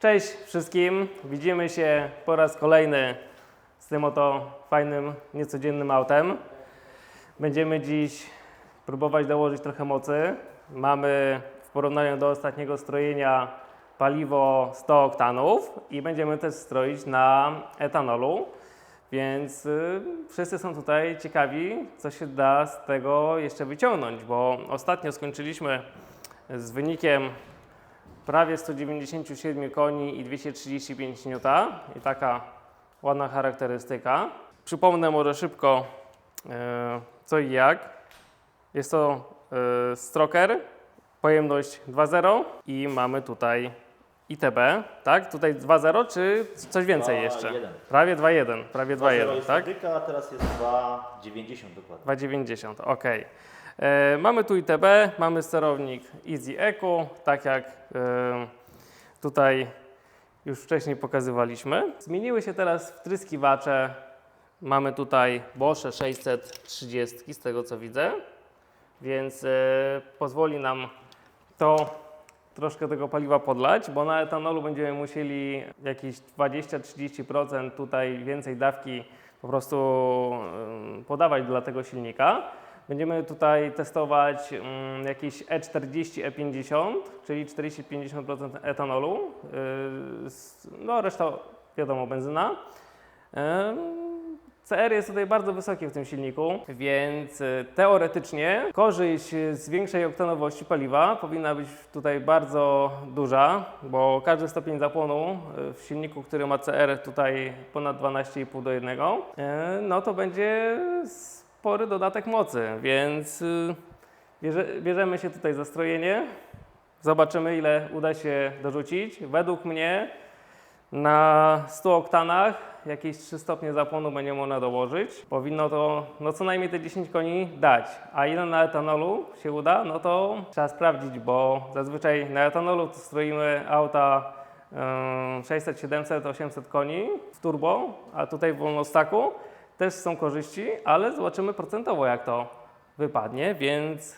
Cześć wszystkim, widzimy się po raz kolejny z tym oto fajnym, niecodziennym autem. Będziemy dziś próbować dołożyć trochę mocy. Mamy w porównaniu do ostatniego strojenia paliwo 100 oktanów i będziemy też stroić na etanolu. Więc y, wszyscy są tutaj ciekawi, co się da z tego jeszcze wyciągnąć, bo ostatnio skończyliśmy z wynikiem prawie 197 koni i 235 N i taka ładna charakterystyka. Przypomnę może szybko e, co i jak. Jest to e, stroker, pojemność 2.0 i mamy tutaj ITB, tak? Tutaj 2.0 czy coś więcej jeszcze? 2.1. Prawie 2.1, prawie 2.1, jest tak? fabryka, a teraz jest 2,90 dokładnie. 2,90, ok. E, mamy tu ITB, mamy sterownik Easy Eco, tak jak e, tutaj już wcześniej pokazywaliśmy. Zmieniły się teraz wtryskiwacze. Mamy tutaj Bosze 630 z tego co widzę, więc e, pozwoli nam to troszkę tego paliwa podlać, bo na etanolu będziemy musieli jakieś 20-30% tutaj więcej dawki po prostu podawać dla tego silnika. Będziemy tutaj testować jakieś E E40, E50, czyli 40-50% etanolu. S- no reszta wiadomo benzyna. Ym, CR jest tutaj bardzo wysokie w tym silniku, więc y, teoretycznie korzyść z większej oktanowości paliwa powinna być tutaj bardzo duża, bo każdy stopień zapłonu y, w silniku, który ma CR tutaj ponad 12,5 do 1, y, no to będzie spory dodatek mocy, więc y, bierze, bierzemy się tutaj za strojenie. Zobaczymy, ile uda się dorzucić. Według mnie na 100 oktanach jakieś 3 stopnie zapłonu będzie można dołożyć. Powinno to no co najmniej te 10 koni dać. A ile na etanolu się uda, no to trzeba sprawdzić, bo zazwyczaj na etanolu to stroimy auta ym, 600, 700, 800 koni w turbo, a tutaj w wolnostaku też są korzyści, ale zobaczymy procentowo jak to wypadnie, więc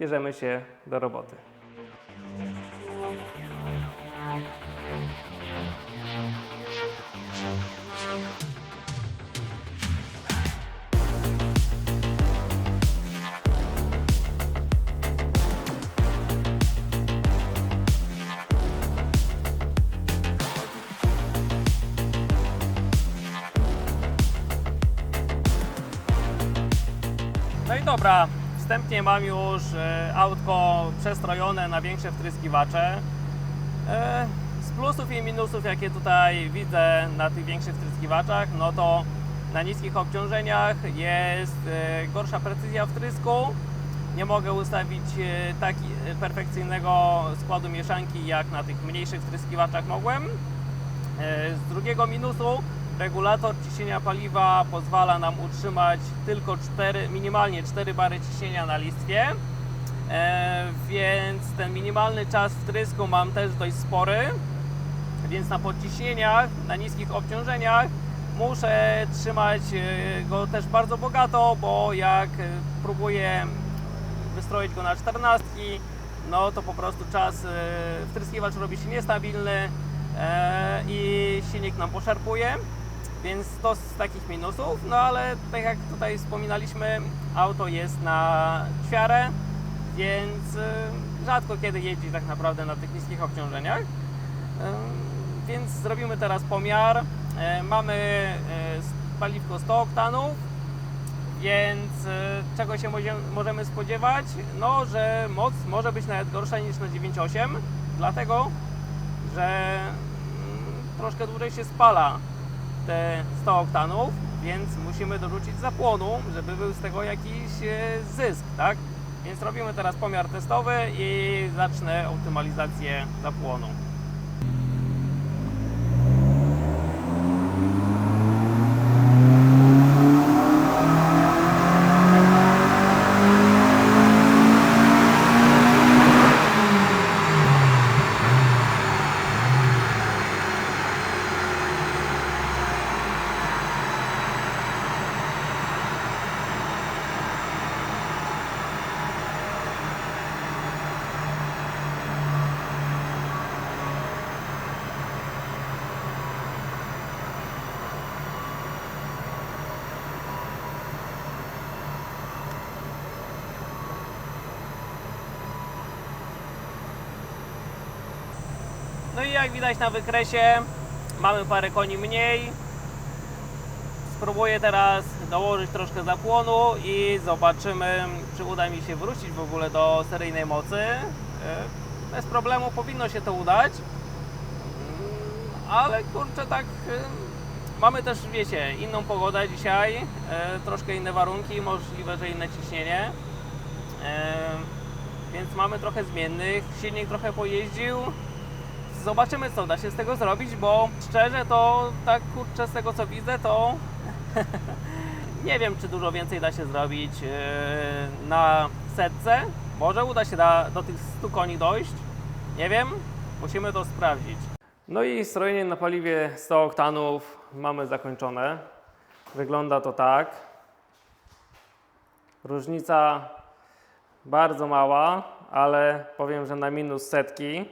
bierzemy się do roboty. Dobra, wstępnie mam już e, autko przestrojone na większe wtryskiwacze. E, z plusów i minusów, jakie tutaj widzę na tych większych wtryskiwaczach, no to na niskich obciążeniach jest e, gorsza precyzja wtrysku. Nie mogę ustawić tak perfekcyjnego składu mieszanki, jak na tych mniejszych wtryskiwaczach mogłem. Z drugiego minusu regulator ciśnienia paliwa pozwala nam utrzymać tylko 4, minimalnie 4 bary ciśnienia na listwie. E, więc ten minimalny czas wtrysku mam też dość spory. Więc na podciśnieniach, na niskich obciążeniach muszę trzymać e, go też bardzo bogato, bo jak e, próbuję wystroić go na 14, no to po prostu czas, e, wtryskiwacz robi się niestabilny i silnik nam poszarpuje, więc to z takich minusów, no ale tak jak tutaj wspominaliśmy, auto jest na ćwiarę, więc e, rzadko kiedy jeździ tak naprawdę na tych niskich obciążeniach. E, Więc zrobimy teraz pomiar. E, Mamy paliwko 100 oktanów, więc czego się możemy spodziewać? No, że moc może być nawet gorsza niż na 9.8, dlatego że mm, troszkę dłużej się spala te 100 oktanów, więc musimy dorzucić zapłonu, żeby był z tego jakiś e, zysk, tak? Więc robimy teraz pomiar testowy i zacznę optymalizację zapłonu. No i jak widać na wykresie, mamy parę koni mniej. Spróbuję teraz dołożyć troszkę zapłonu i zobaczymy, czy uda mi się wrócić w ogóle do seryjnej mocy. E, Bez problemu powinno się to udać. Mm, Ale kurczę, tak e, mamy też, wiecie, inną pogodę dzisiaj, e, troszkę inne warunki, możliwe, że inne ciśnienie. Więc mamy trochę zmiennych, silnik trochę pojeździł. Zobaczymy co da się z tego zrobić, bo szczerze to tak kurczę z tego co widzę to nie wiem czy dużo więcej da się zrobić yy, na setce. Może uda się do tych 100 koni dojść. Nie wiem, musimy to sprawdzić. No i strojenie na paliwie 100 oktanów mamy zakończone. Wygląda to tak. Różnica bardzo mała, ale powiem, że na minus setki.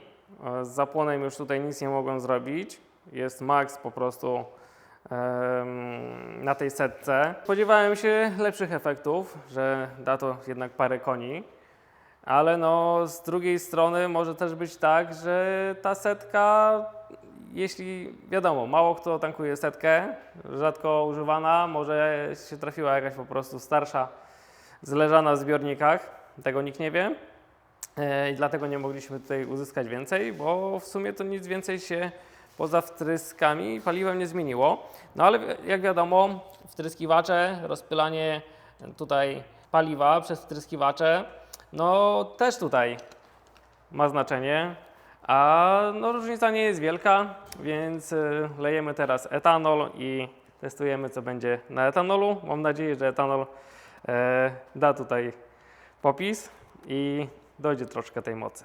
Z zapłonem już tutaj nic nie mogłem zrobić. Jest max po prostu na tej setce. Spodziewałem się lepszych efektów, że da to jednak parę koni. Ale no, z drugiej strony może też być tak, że ta setka, jeśli wiadomo, mało kto tankuje setkę, rzadko używana, może się trafiła jakaś po prostu starsza, zleżana w zbiornikach, tego nikt nie wie. E, I dlatego nie mogliśmy tutaj uzyskać więcej, bo w sumie to nic więcej się poza wtryskami paliwem nie zmieniło. No ale jak wiadomo, wtryskiwacze, rozpylanie tutaj paliwa przez wtryskiwacze, no też tutaj ma znaczenie. A no różnica nie jest wielka, więc y, lejemy teraz etanol i testujemy co będzie na etanolu. Mam nadzieję, że etanol e, da tutaj popis i dojdzie troszkę tej mocy.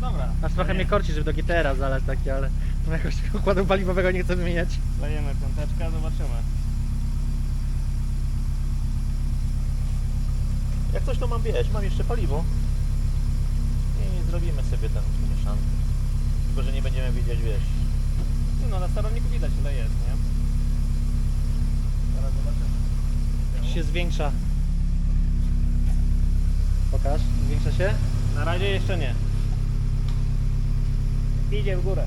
Dobra, Aż trochę mnie korci, żeby do GTR-a zalać taki, ale no jakoś układu paliwowego nie chcę wymieniać. lejemy piąteczkę, zobaczymy. Jak coś to mam wiesz, mam jeszcze paliwo. I zrobimy sobie ten mieszankę. Tylko, że nie będziemy wiedzieć, wiesz. No na sterowniku widać ile jest, nie? Zaraz zobaczymy. się zwiększa. Pokaż, zwiększa się. Na razie jeszcze nie. Idzie w górę.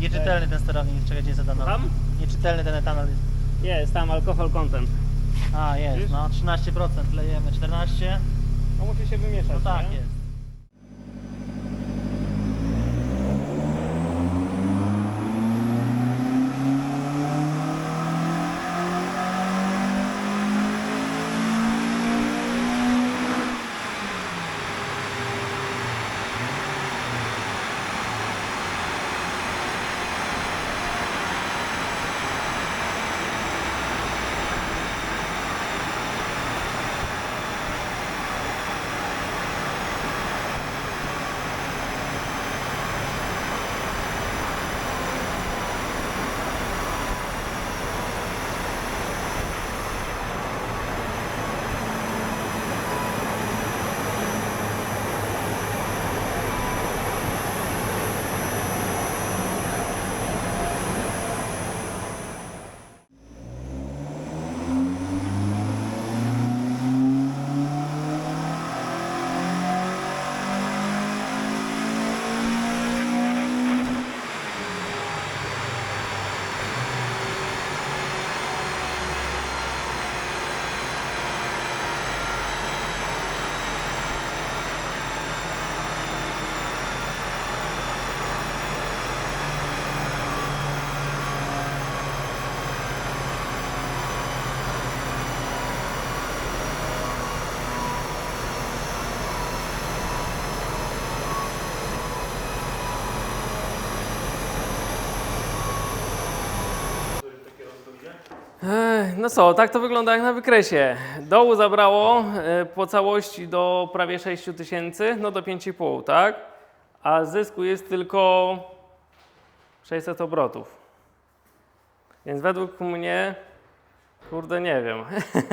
Nieczytelny ten sterownik, czekaj, gdzie jest etanol? Tam? Nieczytelny ten etanol jest. Jest, tam alkohol content. A, jest, Widzisz? no 13% lejemy, 14%. No musi się wymieszać, No tak nie? jest. No co, tak to wygląda jak na wykresie. Dołu zabrało e, po całości do prawie 6 tysięcy, no do 5,5, tak? A zysku jest tylko 600 obrotów. Więc według mnie, kurde, nie wiem.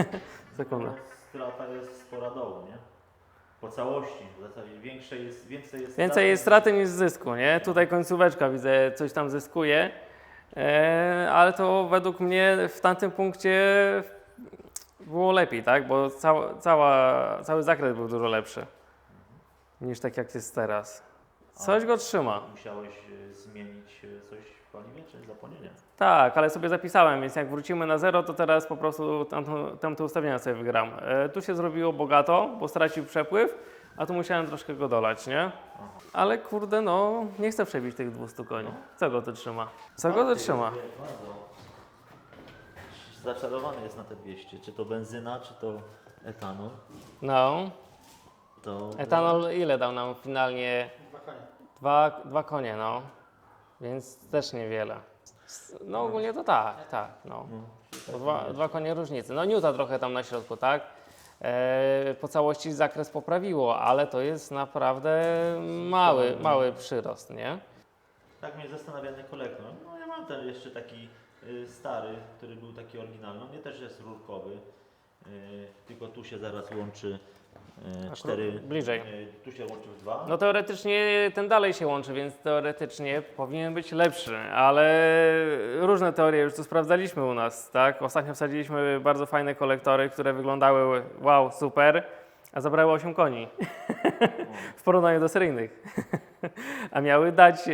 Sekunda. Strata jest spora dołu, nie? Po całości. W zasadzie większe jest, więcej jest Więcej jest straty niż zysku, nie? Tutaj końcóweczka widzę, coś tam zyskuje, ale to według mnie w tamtym punkcie było lepiej, tak? Bo cała, cała, cały zakres był dużo lepszy niż tak jak jest teraz. Coś go trzyma. Musiałeś e, zmienić e, coś w paliwie, czy zapłonienie? Tak, ale sobie zapisałem, więc jak wrócimy na zero, to teraz po prostu tamte ustawienia sobie wygram. E, tu się zrobiło bogato, bo stracił przepływ, a tu musiałem troszkę go dolać, nie? Ale kurde, no, nie chcę przebić tych 200 koni. Co go to trzyma? Co go to trzyma? Zaczarowany jest na te 200. Czy to benzyna, czy to etanol. No, To etanol ile dał nam finalnie? Dwa konie. Dwa, dwa konie, no. Więc też niewiele. No ogólnie to tak, tak, no. Bo Dwa, dwa konie różnicy. No Newta trochę tam na środku, tak? E, po całości zakres poprawiło, ale to jest naprawdę mały, mały przyrost, nie? Tak mnie zastanawia kolektor. No ja mam ten jeszcze taki y, stary, który był taki oryginalny. On nie też jest rurkowy. y, tylko tu się zaraz łączy y, Akurat cztery. bliżej. y, tu się łączy w dwa. No teoretycznie ten dalej się łączy, więc teoretycznie powinien być lepszy, ale różne teorie już tu sprawdzaliśmy u nas, tak? Ostatnio wsadziliśmy bardzo fajne kolektory, które wyglądały wow, super, a zabrały 8 koni w porównaniu do seryjnych. a miały dać e,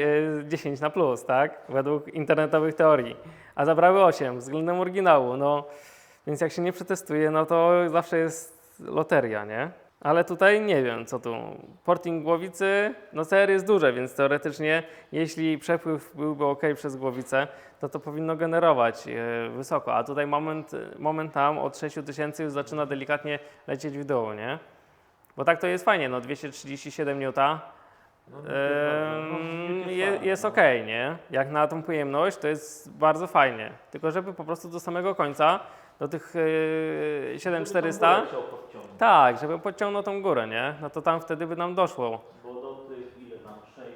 10 na plus, tak? Według internetowych teorii, a zabrały 8 względem oryginału, no. Więc jak się nie przetestuje, no to zawsze jest loteria, nie? Ale tutaj nie wiem, co tu. Porting głowicy, no CR jest duże, więc teoretycznie, jeśli przepływ byłby ok przez głowicę, to to powinno generować e, wysoko. A tutaj moment, moment tam od 6000 już zaczyna delikatnie lecieć w dół, nie? Bo tak to jest fajnie, no 237 newta No, no, no, jest je, fajne, jest ok, nie? Jak na tą pojemność, to jest bardzo fajnie. Tylko żeby po prostu do samego końca, do tych e, 7400, Żeby tą górę chciał podciągnąć. tak, żeby podciągnął tą górę, nie? No to tam wtedy by nam doszło. Bo do tych ile tam? 6?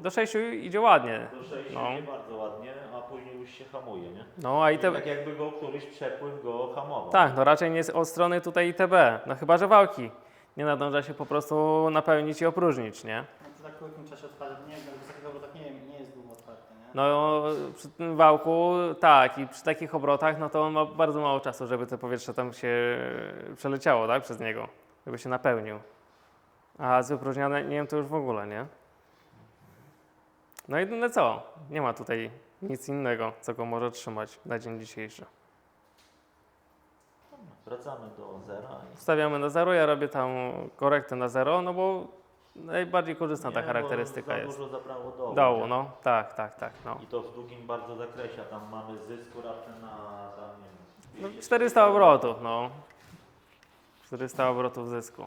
Do 6 idzie ładnie. Do 6 No. nie bardzo ładnie, a później już się hamuje, nie? No a i te, Tak jakby go któryś przepływ go hamował. tak, no raczej nie z- od strony tutaj ITB, no chyba, że wałki. Nie nadąża się po prostu napełnić i opróżnić, nie? No to tak krótkim czasie odpalić, nie wiem, wysokiego obrotach nie, nie jest długo otwarty, nie? No przy tym wałku tak i przy takich obrotach, no to on ma bardzo mało czasu, żeby to powietrze tam się przeleciało, tak, przez niego, żeby się napełnił. A z wypróżnianiem to już w ogóle, nie? No i jedyne co, nie ma tutaj nic innego, co go może trzymać na dzień dzisiejszy. Wracamy do zera. Wstawiamy na zero, ja robię tam korektę na zero, no bo najbardziej korzystna ta Nie, charakterystyka bo za jest. dużo zabrało dołu. Dołu, nie? no, tak, tak, tak, no. I to w długim bardzo zakresie, a tam mamy zysku raczej na tam, nie no wiem, 400 obrotów, no. 400 obrotów zysku.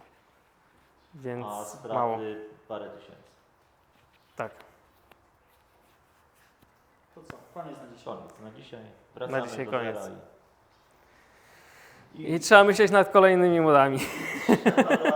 Więc a straty mało, parę tysięcy. tak. To co, koniec na dzisiaj. Koniec na dzisiaj. Wracamy dzisiaj do koniec. zera i... I trzeba myśleć nad kolejnymi modami. No,